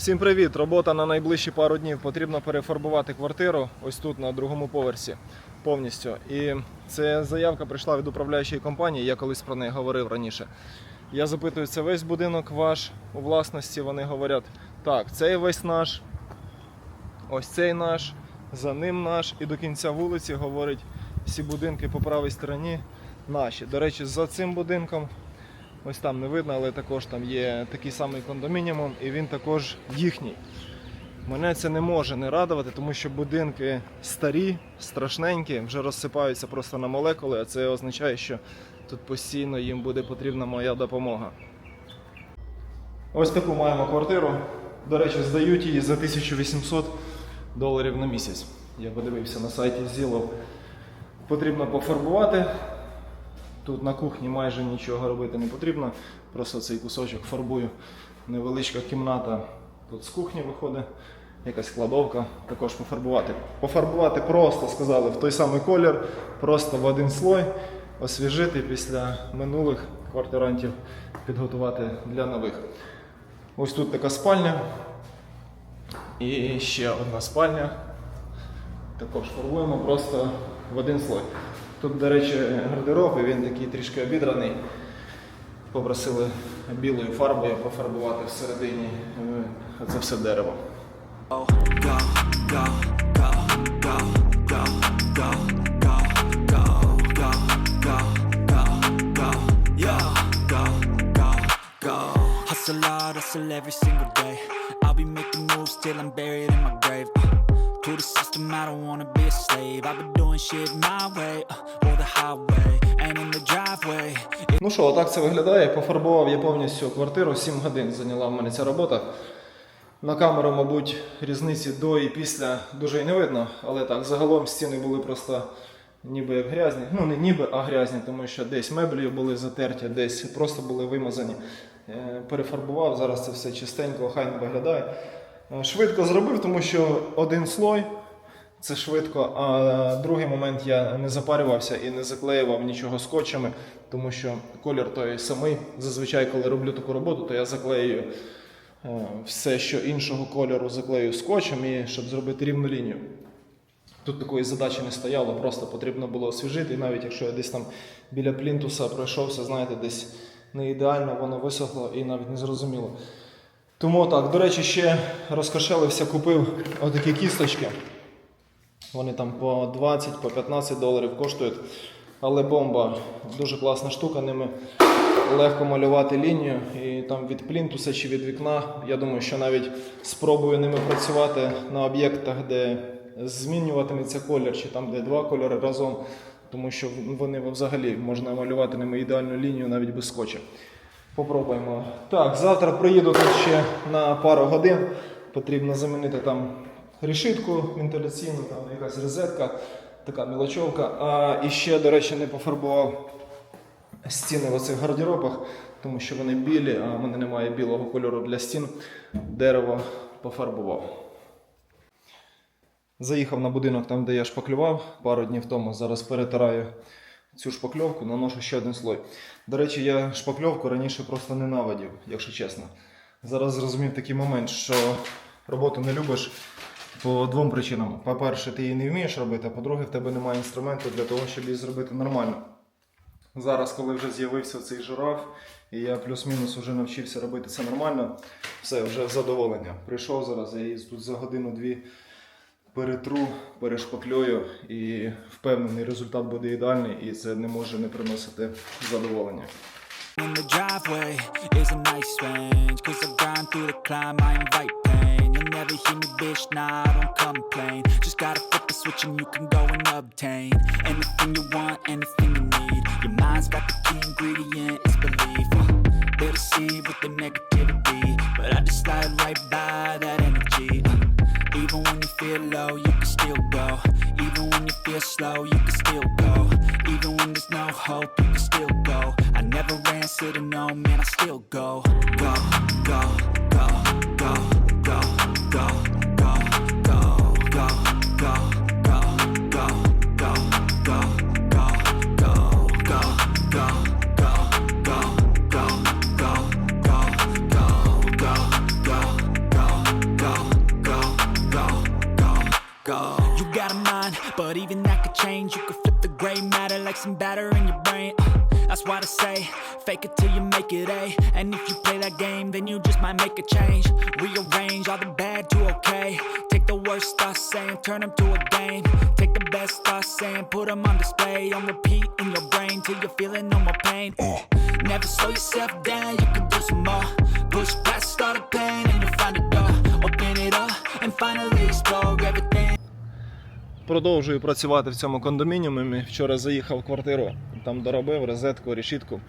Всім привіт! Робота на найближчі пару днів. Потрібно перефарбувати квартиру ось тут на другому поверсі повністю. І це заявка прийшла від управляючої компанії, я колись про неї говорив раніше. Я запитую, це весь будинок ваш у власності. Вони говорять, так, цей весь наш, ось цей наш, за ним наш. І до кінця вулиці говорить, всі будинки по правій стороні наші. До речі, за цим будинком Ось там не видно, але також там є такий самий кондомініум, і він також їхній. Мене це не може не радувати, тому що будинки старі, страшненькі, вже розсипаються просто на молекули, а це означає, що тут постійно їм буде потрібна моя допомога. Ось таку маємо квартиру. До речі, здають її за 1800 доларів на місяць. Я подивився на сайті Zillow. Потрібно пофарбувати. Тут на кухні майже нічого робити не потрібно. Просто цей кусочок фарбую. Невеличка кімната. Тут з кухні виходить, якась кладовка, також пофарбувати. Пофарбувати просто сказали в той самий колір, просто в один слой, освіжити після минулих квартирантів, підготувати для нових. Ось тут така спальня. І ще одна спальня. Також фарбуємо просто в один слой. Тут, до речі, гардероб, і він такий трішки обідраний. Попросили білою фарбою пофарбувати всередині е, це все дерево. Hustle hustle every single day. I'll be making moves till I'm buried. I don't wanna be a slave. I've been doing shit my way, uh, or the highway, and in the driveway. Ну що, отак це виглядає. Пофарбував я повністю квартиру. 7 годин зайняла в мене ця робота. На камеру, мабуть, різниці до і після дуже і не видно, але так, загалом стіни були просто ніби як грязні. Ну не ніби, а грязні, тому що десь меблі були затерті, десь просто були вимазані. Е, Перефарбував, зараз це все чистенько, хайно виглядає. Е, Швидко зробив, тому що один слой це швидко, а другий момент я не запарювався і не заклеював нічого скотчами, тому що колір той самий. Зазвичай, коли роблю таку роботу, то я заклею е, все, що іншого кольору заклею скотчем, і щоб зробити рівну лінію. Тут такої задачі не стояло, просто потрібно було освіжити. І навіть якщо я десь там біля плінтуса пройшовся, знаєте, десь не ідеально, воно висохло і навіть не зрозуміло. Тому так, до речі, ще розкошелився, купив отакі кісточки. Вони там по 20, по 15 доларів коштують. Але бомба дуже класна штука, ними легко малювати лінію. І там від плінтуса чи від вікна. Я думаю, що навіть спробую ними працювати на об'єктах, де змінюватиметься колір, чи там, де два кольори разом. Тому що вони взагалі можна малювати ними ідеальну лінію навіть без скотча. Попробуємо. Так, завтра приїду тут ще на пару годин. Потрібно замінити там решітку вентиляційну, там якась розетка, така мілочовка. А і ще, до речі, не пофарбував стіни в оцих гардеробах, тому що вони білі, а в мене немає білого кольору для стін. Дерево пофарбував. Заїхав на будинок там, де я шпаклював пару днів тому. Зараз перетираю цю шпакльовку, наношу ще один слой. До речі, я шпакльовку раніше просто ненавидів, якщо чесно. Зараз зрозумів такий момент, що роботу не любиш по двом причинам. По-перше, ти її не вмієш робити, а по-друге, в тебе немає інструменту для того, щоб її зробити нормально. Зараз, коли вже з'явився цей жираф, і я плюс-мінус вже навчився робити це нормально, все, вже задоволення. Прийшов зараз, я її тут за годину-дві перетру, перешпаклюю і впевнений, результат буде ідеальний, і це не може не приносити задоволення. In the driveway is a nice range. Cause I grind through the climb, I invite me, bitch, nah, I don't complain. Just gotta flip the switch and you can go and obtain anything you want, anything you need. Your mind's got the key ingredient, it's belief. Uh, They with the negativity, but I just slide right by that energy. Uh, Even when you feel low, you can still go. Even when you feel slow, you can still go. Even when there's no hope, you can still go. I never answer to no, man, I still. Go, go, go, like some batter in your brain. Uh, that's why they say, fake it till you make it A. And if you play that game, then you just might make a change. Rearrange all the bad to okay. Take the worst thoughts saying, turn them to a game. Take the best thoughts saying, put them on display. On repeat in your brain till you're feeling no more pain. Uh, never slow yourself down, you can do some more. Push past all the pain and you'll Продовжую працювати в цьому кондомініумі. Вчора заїхав в квартиру, там доробив розетку, решітку.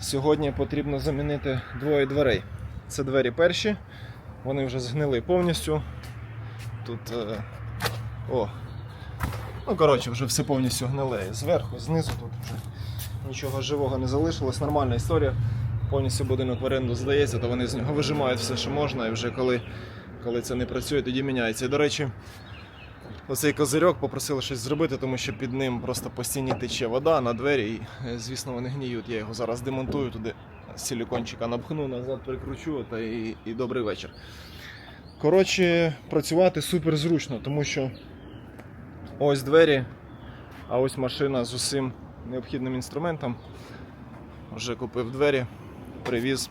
Сьогодні потрібно замінити двоє дверей. Це двері перші, вони вже згнили повністю. Тут. Е... О. Ну, коротше, вже все повністю гниле. Зверху, знизу тут вже нічого живого не залишилось. Нормальна історія. Повністю будинок в оренду здається, то вони з нього вижимають все, що можна, і вже коли, коли це не працює, тоді міняється. І, до речі, Оцей козирьок попросили щось зробити, тому що під ним просто по стіні тече вода на двері, і, е, звісно, вони гніють. Я його зараз демонтую туди, силікончика напхну, назад прикручу та і, і добрий вечір. Коротше, працювати супер зручно, тому що ось двері, а ось машина з усім необхідним інструментом. Вже купив двері, привіз.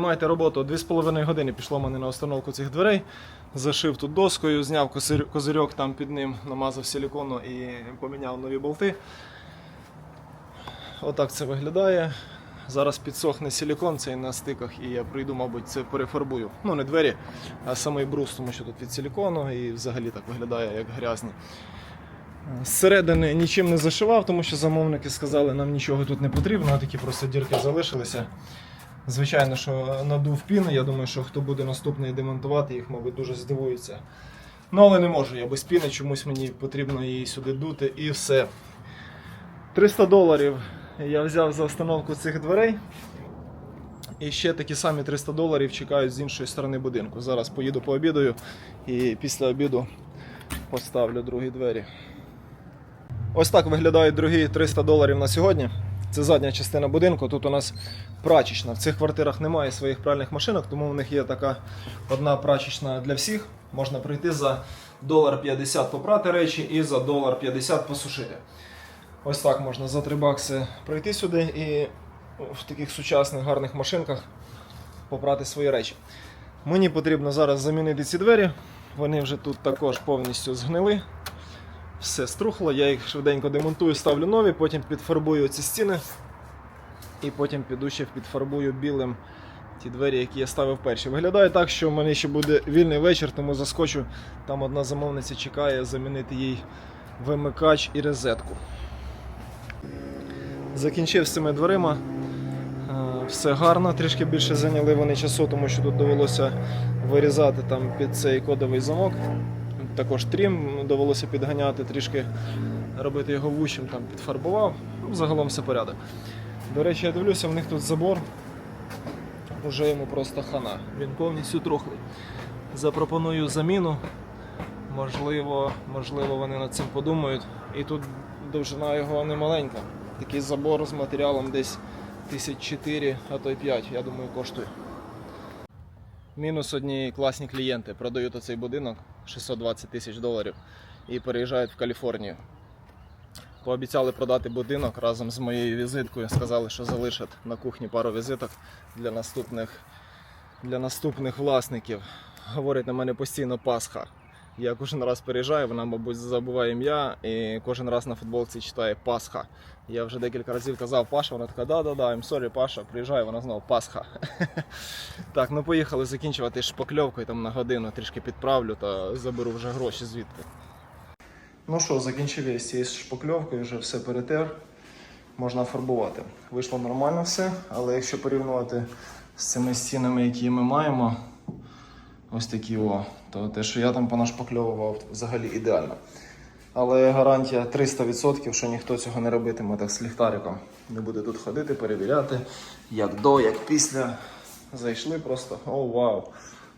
Приймайте роботу. 2,5 години пішло мене на установку цих дверей. Зашив тут доскою, зняв козирьок там під ним, намазав силікону і поміняв нові болти. Отак це виглядає. Зараз підсохне силікон цей на стиках, і я прийду, мабуть, це перефарбую. Ну, не двері, а самий брус, тому що тут від силікону і взагалі так виглядає, як грязний. Зсередини нічим не зашивав, тому що замовники сказали, нам нічого тут не потрібно, такі просто дірки залишилися. Звичайно, що надув піни. Я думаю, що хто буде наступний демонтувати, їх, мабуть, дуже здивується. Ну, але не можу я без піни, чомусь мені потрібно її сюди дути і все. 300 доларів я взяв за установку цих дверей. І ще такі самі 300 доларів чекають з іншої сторони будинку. Зараз поїду пообідаю і після обіду поставлю другі двері. Ось так виглядають другі 300 доларів на сьогодні. Це задня частина будинку. Тут у нас прачечна. В цих квартирах немає своїх пральних машинок, тому в них є така одна прачечна для всіх. Можна прийти за долар 50 попрати речі і за долар 50 посушити. Ось так можна за 3 бакси пройти сюди і в таких сучасних гарних машинках попрати свої речі. Мені потрібно зараз замінити ці двері. Вони вже тут також повністю згнили. Все струхло, я їх швиденько демонтую, ставлю нові, потім підфарбую ці стіни. І потім піду ще підфарбую білим ті двері, які я ставив перші. Виглядає так, що в мене ще буде вільний вечір, тому заскочу. Там одна замовниця чекає замінити їй вимикач і розетку. Закінчив з цими дверима. Е, Все гарно, трішки більше зайняли вони часу, тому що тут довелося вирізати там під цей кодовий замок. Також трім довелося підганяти, трішки робити його вущим, там підфарбував. Ну, Загалом все порядок. До речі, я дивлюся, в них тут забор. Уже йому просто хана. Він повністю трухлий. Запропоную заміну. Можливо, можливо, вони над цим подумають. І тут довжина його не маленька. Такий забор з матеріалом десь 1004, а то й 5, я думаю, коштує. Мінус одні класні клієнти. Продають оцей будинок 620 тисяч доларів і переїжджають в Каліфорнію. Пообіцяли продати будинок разом з моєю візиткою. Сказали, що залишать на кухні пару візиток для наступних, для наступних власників. Говорить на мене постійно Пасха. Я кожен раз переїжджаю, вона, мабуть, забуває ім'я і кожен раз на футболці читає Пасха. Я вже декілька разів казав Паша, вона така, да-да-да, I'm sorry, Паша, приїжджаю, вона знову Пасха. Так, ну поїхали закінчувати шпакльовкою там на годину, трішки підправлю та заберу вже гроші звідти. Ну що, закінчив я з цією шпакльовкою, вже все перетер. Можна фарбувати. Вийшло нормально все, але якщо порівнювати з цими стінами, які ми маємо, ось такі о, то те, що я там понашпакльовував, взагалі ідеально. Але гарантія 300%, що ніхто цього не робитиме так з ліхтариком. Не буде тут ходити, перевіряти, як до, як після. Зайшли просто, о, вау!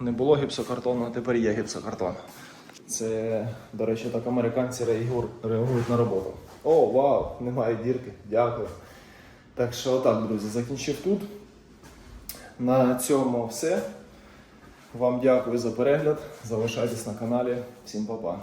Не було гіпсокартону, а тепер є гіпсокартон. Це, до речі, так американці реагують на роботу. О, вау, немає дірки, дякую. Так що так, друзі, закінчив тут. На цьому все. Вам дякую за перегляд. Залишайтесь на каналі. Всім па-па.